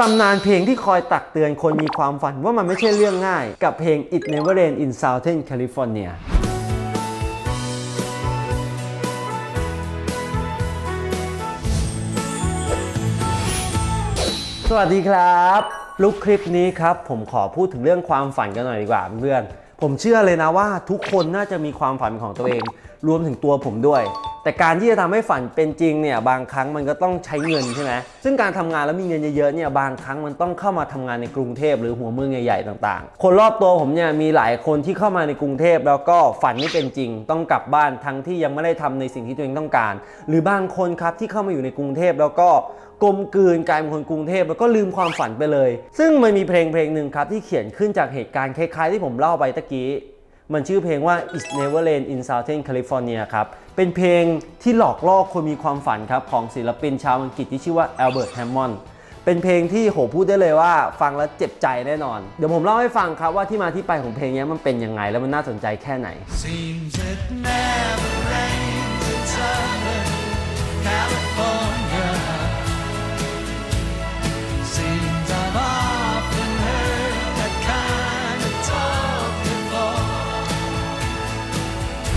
ตำนานเพลงที่คอยตักเตือนคนมีความฝันว่ามันไม่ใช่เรื่องง่าย กับเพลง It Never Rain in Southern California สวัสดีครับ ลุกคลิปนี้ครับ ผมขอพูดถึงเรื่องความฝันกันหน่อยดีกว่าเพื่อนผมเชื่อเลยนะว่าทุกคนน่าจะมีความฝันของตัวเอง รวมถึงตัวผมด้วย แต่การที่จะทำให้ฝันเป็นจริงเนี่ยบางครั้งมันก็ต้องใช้เงินใช่ไหมซึ่งการทำงานแล้วมีเงินเยอะๆเนี่ยบางครั้งมันต้องเข้ามาทำงานในกรุงเทพหรือหัวเมืองใหญ่ๆต่างๆ คนรอบตัวผมเนี่ยมีหลายคนที่เข้ามาในกรุงเทพแล้วก็ฝันไม่เป็นจริง ต้องกลับบ้านทั้งที่ยังไม่ได้ทำในสิ่งที่ตัวเองต้องการ หรือบางคนครับที่เข้ามาอยู่ในกรุงเทพแล้วก็กลมกลืนกลายเป็นคนกรุงเทพแล้วก็ลืมความฝันไปเลย ซึ่งมันมีเพลงเพลงหนึ่งครับที่เขียนขึ้นจากเหตุการณ์คล้ายๆที่ผมเล่าไปตะกี้ มันชื่อเพลงว่า It's Never Rain in Southern California ครับ เป็นเพลงที่หลอกล่อคนมีความฝันครับ ของศิลปินชาวอังกฤษที่ชื่อว่า Albert Hammond เป็นเพลงที่โหพูดได้เลยว่าฟังแล้วเจ็บใจแน่นอน เดี๋ยวผมเล่าให้ฟังครับว่าที่มาที่ไปของเพลงนี้มันเป็นยังไง แล้วมันน่าสนใจแค่ไหน Seems it never rains in Southern California.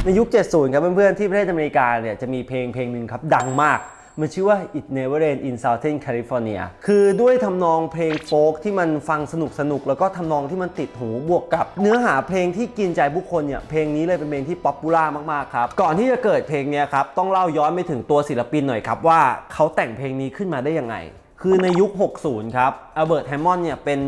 ในยุค 70 ครับเพื่อนๆที่ประเทศอเมริกาเนี่ยจะมีเพลงเพลงหนึ่งครับดังมากมันชื่อว่า It Never Rain in Southern California คือด้วยทำนองเพลงโฟล์กที่มันฟังสนุกสนุกแล้วก็ทำนองที่มันติดหูบวกกับ เนื้อหาเพลงที่กินใจผู้คนเนี่ยเพลงนี้เลยเป็นเพลงที่ป๊อปปูล่ามากๆครับ ก่อนที่จะเกิดเพลงเนี้ยครับ ต้องเล่าย้อนไปถึงตัวศิลปินหน่อยครับ ว่าเขาแต่งเพลงนี้ขึ้นมาได้ยังไงคือในยุค 60 ครับอเบิร์ตแฮมมอนเนี่ยเป็น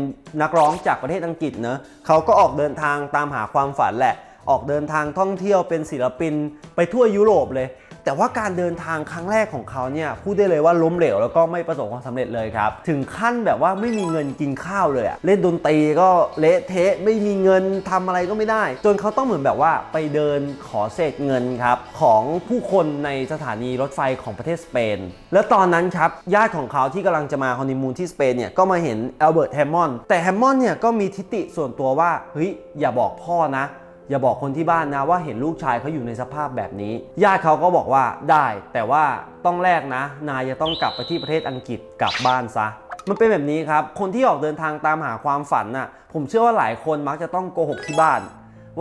นักร้องจากประเทศอังกฤษเนอะเขาก็ออกเดินทางตามหาความฝันแหละ ออกเดินทางท่องเที่ยวเป็นศิลปินไปทั่วยุโรปเลย แต่ว่าการเดินทางครั้งแรกของเขาเนี่ยพูดได้เลยว่าล้มเหลวแล้วก็ไม่ประสบความสำเร็จเลยครับ ถึงขั้นแบบว่าไม่มีเงินกินข้าวเลยอะเล่นดนตรีก็เละเทะไม่มีเงินทำอะไรก็ไม่ได้ จนเขาต้องเหมือนแบบว่าไปเดินขอเศษเงินครับของผู้คนในสถานีรถไฟของประเทศสเปน แล้วตอนนั้นครับญาติของเขาที่กำลังจะมาฮันนีมูนที่สเปนเนี่ยก็มาเห็นอัลเบิร์ตแฮมมอนแต่แฮมมอนเนี่ยก็มีทิฏฐิส่วนตัวว่าเฮ้ยอย่าบอกพ่อนะ อย่าบอกคนที่บ้านนะว่าเห็นลูกชายเขาอยู่ในสภาพแบบนี้ ญาติเขาก็บอกว่าได้ แต่ว่าต้องแลกนะ นายจะต้องกลับไปที่ประเทศอังกฤษกลับบ้านซะ มันเป็นแบบนี้ครับ คนที่ออกเดินทางตามหาความฝันน่ะ ผมเชื่อว่าหลายคนมักจะต้องโกหกที่บ้าน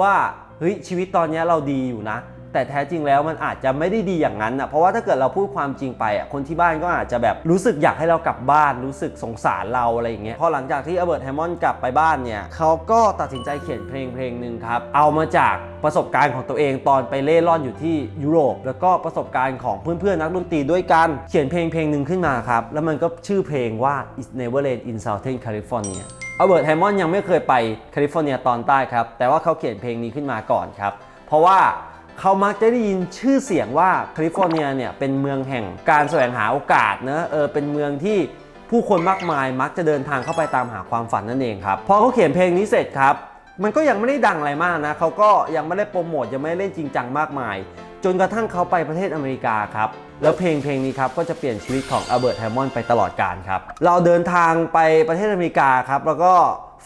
ว่าเฮ้ยชีวิตตอนนี้เราดีอยู่นะ แต่แท้จริงแล้วมันอาจจะไม่ได้ดีอย่างนั้นนะเพราะว่าถ้าเกิดเราพูดความจริงไปอะคนที่บ้านก็อาจจะแบบรู้สึกอยากให้เรากลับบ้านรู้สึกสงสารเราอะไรอย่างเงี้ยพอหลังจากที่อเบิร์ตแฮมมอนกลับไปบ้านเนี่ยเขาก็ตัดสินใจเขียนเพลงเพลงหนึ่งครับเอามาจากประสบการณ์ของตัวเองตอนไปเล่ร่อนอยู่ที่ยุโรป แล้วก็ประสบการณ์ของเพื่อนๆนักดนตรีด้วยกันเขียนเพลงเพลงหนึ่งขึ้นมาครับแล้วมันก็ชื่อเพลงว่า It's Never Rain in Southern California อเบิร์ตแฮมมอนยังไม่เคยไปแคลิฟอร์เนียตอนใต้ครับ แต่ว่าเขาเขียนเพลงนี้ขึ้นมาก่อนครับ เพราะว่า เขามักจะได้ยินชื่อเสียงว่าแคลิฟอร์เนียเนี่ยเป็นเมืองแห่งการแสวงหาโอกาสนะเออเป็นเมืองที่ผู้คนมากมายมักจะเดินทางเข้าไปตามหาความฝันนั่นเองครับพอเขาเขียนเพลงนี้เสร็จครับ มันก็ยังไม่ได้ดังอะไรมากนะเขาก็ยังไม่ได้โปรโมทยังไม่ได้เล่นจริงจังมากมาย จนกระทั่งเขาไปประเทศอเมริกาครับ แล้วเพลงเพลงนี้ครับก็จะเปลี่ยนชีวิตของอเบิร์ตแฮมมอนไปตลอดกาลครับ เราเดินทางไปประเทศอเมริกาครับแล้วก็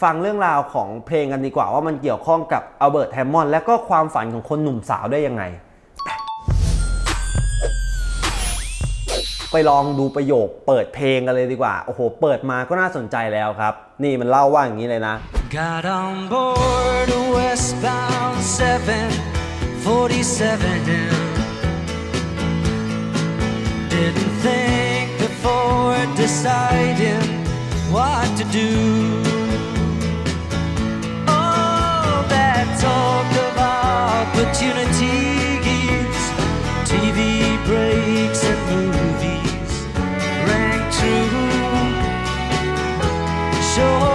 ฟังเรื่องราวของเพลงกันดีกว่าว่ามันเกี่ยวข้องกับอเบิร์ตแฮมมอนและก็ความฝันของคนหนุ่มสาวได้ยังไง ไปลองดูประโยคเปิดเพลงกันเลยดีกว่า โอ้โห เปิดมาก็น่าสนใจแล้วครับ นี่มันเล่าว่าอย่างนี้เลยนะ Got on board a westbound 747. Didn't think before deciding what to do. Oh, that talk of opportunities, TV breaks and movies rang true. Sure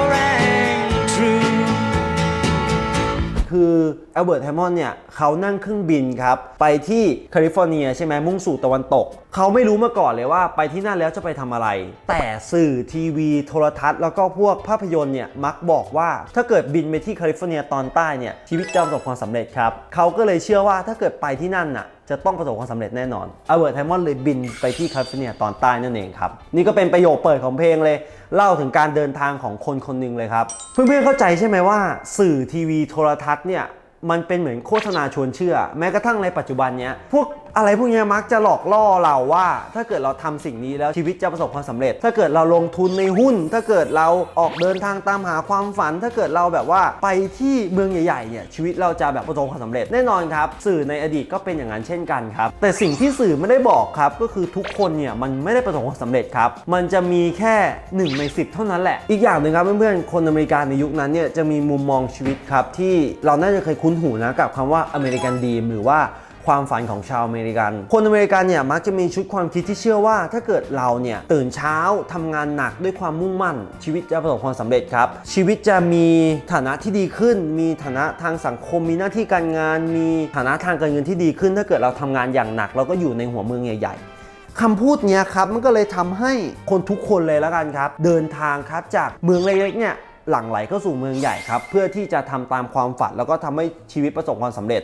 คืออัลเบิร์ตแฮมมอนเนี่ยเขานั่งเครื่องบินครับ ไปที่แคลิฟอร์เนียใช่ไหมมุ่งสู่ตะวันตก เขาไม่รู้มาก่อนเลยว่าไปที่นั่นแล้วจะไปทำอะไร แต่สื่อทีวีโทรทัศน์ แล้วก็พวกภาพยนตร์เนี่ยมักบอกว่าถ้าเกิดบินไปที่แคลิฟอร์เนียตอนใต้เนี่ยชีวิตจะประสบความสำเร็จครับเขาก็เลยเชื่อว่าถ้าเกิดไปที่นั่นน่ะ จะต้องประสบความสำเร็จแน่นอนอเวิร์ดไทมอนเลยบินไปที่แคลิฟอร์เนียตอนใต้นั่นเองครับ นี่ก็เป็นประโยคเปิดของเพลงเลย เล่าถึงการเดินทางของคนคนหนึ่งเลยครับ เพื่อนๆเข้าใจใช่ไหมว่า สื่อทีวีโทรทัศน์เนี่ยมันเป็นเหมือนโฆษณาชวนเชื่อ แม้กระทั่งในปัจจุบันเนี้ยพวก อะไรพวกนี้มักจะหลอกล่อเราว่า ถ้าเกิดเราทำสิ่งนี้แล้วชีวิตจะประสบความสำเร็จ ถ้าเกิดเราลงทุนในหุ้น ถ้าเกิดเราออกเดินทางตามหาความฝัน ถ้าเกิดเราแบบว่าไปที่เมืองใหญ่ๆเนี่ยชีวิตเราจะแบบประสบความสำเร็จแน่นอนครับ สื่อในอดีตก็เป็นอย่างนั้นเช่นกันครับ แต่สิ่งที่สื่อไม่ได้บอกครับก็คือทุกคนเนี่ยมันไม่ได้ประสบความสำเร็จครับมันจะมีแค่ 1 ใน 10 เท่านั้นแหละ อีกอย่างหนึ่งครับเพื่อนๆคนอเมริกันในยุคนั้นเนี่ยจะมีมุมมองชีวิตครับที่เราน่าจะเคยคุ้นหูนะกับคำว่าอเมริกันดีมหรือว่า ความฝันของชาวอเมริกัน คนอเมริกันเนี่ยมักจะมีชุดความคิดที่เชื่อว่า ถ้าเกิดเราเนี่ยตื่นเช้าทำงานหนักด้วยความมุ่งมั่น ชีวิตจะประสบความสำเร็จครับ ชีวิตจะมีฐานะที่ดีขึ้น มีฐานะทางสังคมมีหน้าที่การงาน มีฐานะทางการเงินที่ดีขึ้น ถ้าเกิดเราทำงานอย่างหนักเราก็อยู่ในหัวเมืองใหญ่ๆคำพูดเนี้ยครับมันก็เลยทำให้คนทุกคนเลยแล้วกันครับ เดินทางครับจากเมืองเล็กๆเนี่ยหลั่งไหลเข้าสู่เมืองใหญ่ครับ เพื่อที่จะทำตามความฝันแล้วก็ทำให้ชีวิตประสบความสำเร็จ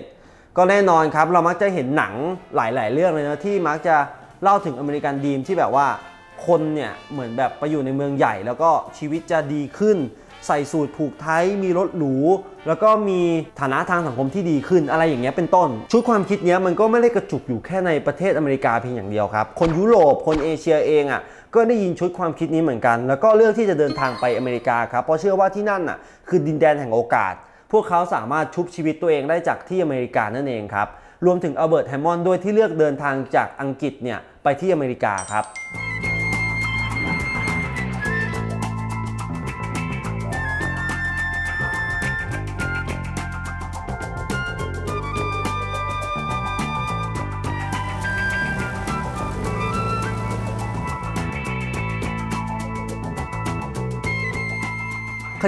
ก็แน่นอนครับ เรามักจะเห็นหนังหลาย ๆ เรื่องเลยนะที่มักจะเล่าถึงอเมริกันดีมที่แบบว่าคนเนี่ยเหมือนแบบไปอยู่ในเมืองใหญ่ แล้วก็ชีวิตจะดีขึ้น ใส่สูตรผูกไทยมีรถหรูแล้วก็มีฐานะทางสังคมที่ดีขึ้นอะไรอย่างเงี้ยเป็นต้น ชุดความคิดเนี้ยมันก็ไม่ได้กระจุกอยู่แค่ในประเทศอเมริกาเพียงอย่างเดียวครับ คนยุโรปคนเอเชียเองอะก็ได้ยินชุดความคิดนี้เหมือนกัน แล้วก็เลือกที่จะเดินทางไปอเมริกาครับเพราะเชื่อว่าที่นั่นอะคือดินแดนแห่งโอกาส พวกเขาสามารถชุบชีวิตตัวเองได้จากที่อเมริกานั่นเองครับ รวมถึงอัลเบิร์ตแฮมมอนด์ด้วยที่เลือกเดินทางจากอังกฤษเนี่ยไปที่อเมริกาครับ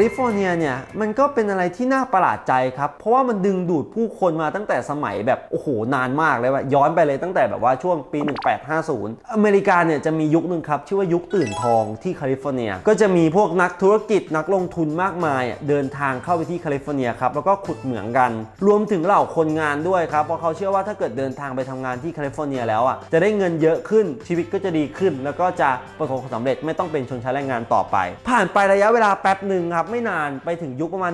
ลิฟอร์เนียเนี่ยมันก็เป็นอะไรที่น่าประหลาดใจครับ เพราะว่ามันดึงดูดผู้คนมาตั้งแต่สมัยแบบโอ้โหนานมากเลยว่าย้อนไปเลยตั้งแต่แบบว่าช่วงปี 1850 อเมริกาเนี่ยจะมียุคหนึ่งครับชื่อว่ายุคตื่นทองที่แคลิฟอร์เนีย ก็จะมีพวกนักธุรกิจนักลงทุนมากมายอะเดินทางเข้าไปที่แคลิฟอร์เนียครับแล้วก็ขุดเหมืองกัน รวมถึงเหล่าคนงานด้วยครับเพราะเขาเชื่อว่าถ้าเกิดเดินทางไปทำงานที่แคลิฟอร์เนียแล้วอะจะได้เงินเยอะขึ้นชีวิตก็จะดีขึ้น แล้วก็จะประสบความสำเร็จไม่ต้องเป็นชนชั้นแรงงานต่อไป ผ่านไประยะเวลาแป๊บหนึ่งครับไม่นานไปถึงยุคประมาณ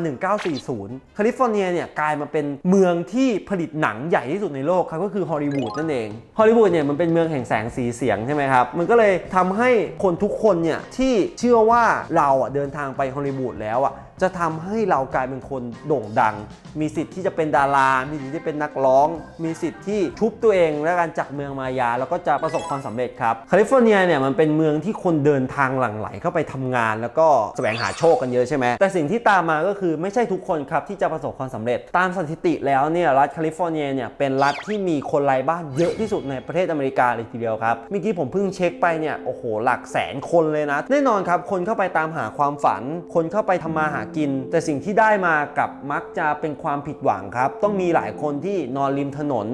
1940 แคลิฟอร์เนียเนี่ยกลายมาเป็นเมืองที่ผลิตหนังใหญ่ที่สุดในโลกครับก็คือฮอลลีวูดนั่นเอง ฮอลลีวูดเนี่ยมันเป็นเมืองแห่งแสงสีเสียงใช่ไหมครับ มันก็เลยทำให้คนทุกคนเนี่ยที่เชื่อว่าเราอะเดินทางไปฮอลลีวูดแล้วอะ จะทำให้เรากลายเป็นคนโด่งดัง มีสิทธิ์ที่จะเป็นดารา มีสิทธิ์ที่เป็นนักร้อง มีสิทธิ์ที่ชุบตัวเอง และการจากเมืองมายา แล้วก็จะประสบความสำเร็จครับแคลิฟอร์เนียเนี่ยมันเป็นเมืองที่คนเดินทางหลั่งไหลเข้าไปทำงาน แล้วก็แสวงหาโชคกันเยอะใช่ไหมแต่สิ่งที่ตามมาก็คือไม่ใช่ทุกคนครับที่จะประสบความสำเร็จ ตามสถิติแล้วเนี่ยรัฐแคลิฟอร์เนียเนี่ยเป็นรัฐที่มีคนไร้บ้านเยอะที่สุดในประเทศอเมริกาเลยทีเดียวครับเมื่อกี้ผมเพิ่งเช็คไปเนี่ยโอ้โหหลักแสนคนเลยนะ แน่นอนครับคนเข้าไปตามหาความฝัน คนเข้าไปทำมาหากิน แต่สิ่งที่ได้มากับมักจะเป็นความผิดหวังครับ ต้องมีหลายคนที่นอนริมถนน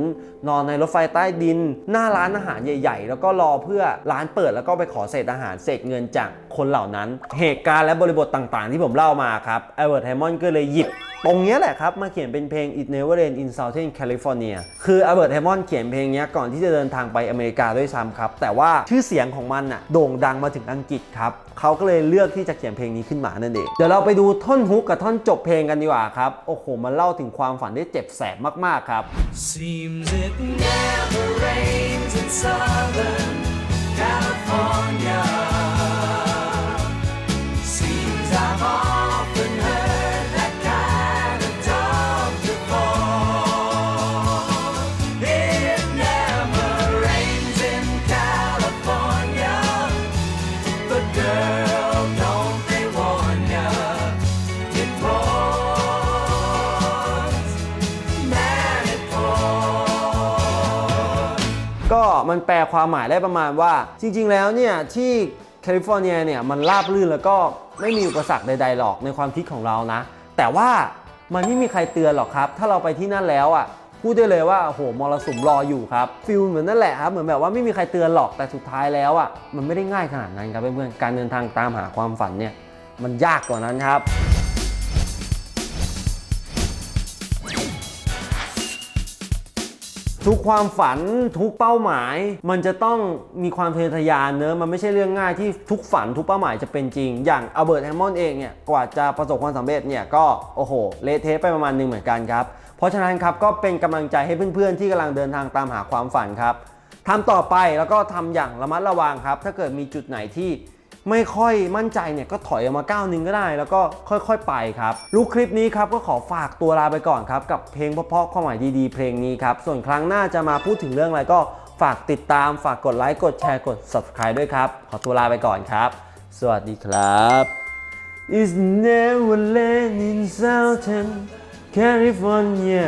นอนในรถไฟใต้ดิน หน้าร้านอาหารใหญ่ ๆ แล้วก็รอเพื่อร้านเปิดแล้วก็ไปขอเศษอาหารเศษเงินจากคนเหล่านั้น เหตุการณ์และบริบทต่างๆ ที่ผมเล่ามาครับเอเวอร์ตไฮมอนก็เลยหยิบตรงนี้แหละครับมาเขียนเป็นเพลง It Never Rain in Southern California คืออัลเบิร์ตไฮมอนเขียนเพลงนี้ก่อนที่จะเดินทางไปอเมริกาด้วยซ้ำครับ แต่ว่าชื่อเสียงของมันน่ะโด่งดังมาถึงอังกฤษครับ เขาก็เลยเลือกที่จะเขียนเพลงนี้ขึ้นมานั่นเอง เดี๋ยวเราไปดูท่อนฮุกกับท่อนจบเพลงกันดีกว่าครับ โอ้โห มันเล่าถึงความฝันได้เจ็บแสบมาก ๆ ครับ Seems it never rains in summer มันแปลความหมายได้ประมาณว่า จริง ๆ แล้วเนี่ยที่แคลิฟอร์เนียเนี่ยมันราบรื่นแล้วก็ไม่มีอุปสรรคใดๆหรอกในความคิดของเรานะ แต่ว่ามันไม่มีใครเตือนหรอกครับ ถ้าเราไปที่นั่นแล้วอะพูดได้เลยว่าโอ้โหมรสุมรออยู่ครับฟิลเหมือนนั่นแหละครับเหมือนแบบว่าไม่มีใครเตือนหรอกแต่สุดท้ายแล้วอะมันไม่ได้ง่ายขนาดนั้นครับเพื่อนๆการเดินทางตามหาความฝันเนี่ยมันยากกว่านั้นครับ ทุกความฝันทุกเป้าหมาย มันจะต้องมีความทะเยอทะยานเนอะมันไม่ใช่เรื่องง่ายที่ทุกฝันทุกเป้าหมายจะเป็นจริง อย่างอเบิร์ตแฮมมอนด์เองเนี่ยกว่าจะประสบความสำเร็จเนี่ยก็โอ้โหเละเทะไปประมาณนึงเหมือนกันครับ เพราะฉะนั้นครับก็เป็นกำลังใจให้เพื่อนๆ ที่กำลังเดินทางตามหาความฝันครับทำต่อไปแล้วก็ทำอย่างระมัดระวังครับ ถ้าเกิดมีจุดไหนที่ ไม่ค่อยมั่นใจเนี่ยก็ถอยออกมาก้าวหนึงก็ได้ แล้วก็ค่อยๆไปครับลูกคลิปนี้ครับก็ขอฝากตัวลาไปก่อนครับกับเพลงเพราะๆความหมายดีๆ เพลงนี้ครับส่วนครั้งหน้าจะมาพูดถึงเรื่องอะไรก็ฝากติดตามฝากกดไลค์กดแชร์กด subscribe ด้วยครับ ขอตัวลาไปก่อนครับ สวัสดีครับ It's Neverland in Southern California